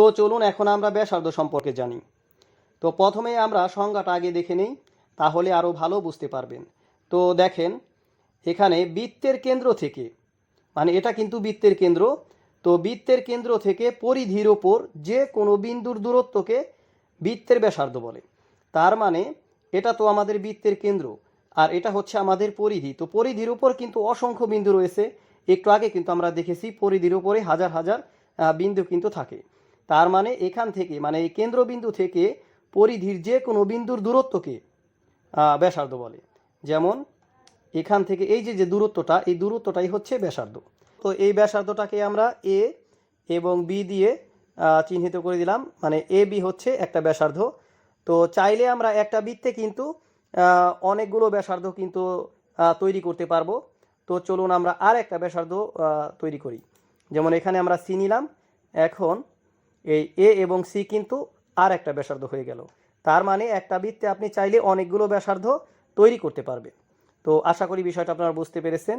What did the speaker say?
তো চলুন এখন আমরা ব্যাসার্ধ সম্পর্কে জানি। তো প্রথমে আমরা সংজ্ঞাটা আগে দেখে নেই, তাহলে আরও ভালো বুঝতে পারবেন। তো দেখেন, এখানে বৃত্তের কেন্দ্র থেকে মানে এটা কিন্তু বৃত্তের কেন্দ্র, তো বৃত্তের কেন্দ্র থেকে পরিধির ওপর যে কোনো বিন্দুর দূরত্বকে বৃত্তের ব্যাসার্ধ বলে। তার মানে এটা তো আমাদের বৃত্তের কেন্দ্র, আর এটা হচ্ছে আমাদের পরিধি। তো পরিধির উপর কিন্তু অসংখ্য বিন্দু রয়েছে, একটু আগে কিন্তু আমরা দেখেছি পরিধির উপরে হাজার হাজার বিন্দু কিন্তু থাকে। তার মানে এখান থেকে মানে এই কেন্দ্রবিন্দু থেকে পরিধির যে কোনো বিন্দুর দূরত্বকে ব্যাসার্ধ বলে। যেমন এখান থেকে এই যে যে দূরত্বটা, এই দূরত্বটাই হচ্ছে ব্যাসার্ধ। তো এই ব্যাসার্ধটাকে আমরা এ এবং বি দিয়ে চিহ্নিত করে দিলাম। মানে এ, বি হচ্ছে একটা ব্যাসার্ধ। তো চাইলে আমরা একটা বৃত্তে কিন্তু অনেকগুলো ব্যাসার্ধ কিন্তু তৈরি করতে পারব। তো চলুন আমরা আর একটা ব্যাসার্ধ তৈরি করি। যেমন এখানে আমরা সি নিলাম। এখন এই এ এবং সি কিন্তু আর একটা ব্যাসার্ধ হয়ে গেল। তার মানে একটা বৃত্তে আপনি চাইলে অনেকগুলো ব্যাসার্ধ তৈরি করতে পারবে তো আশা করি বিষয়টা আপনারা বুঝতে পেরেছেন।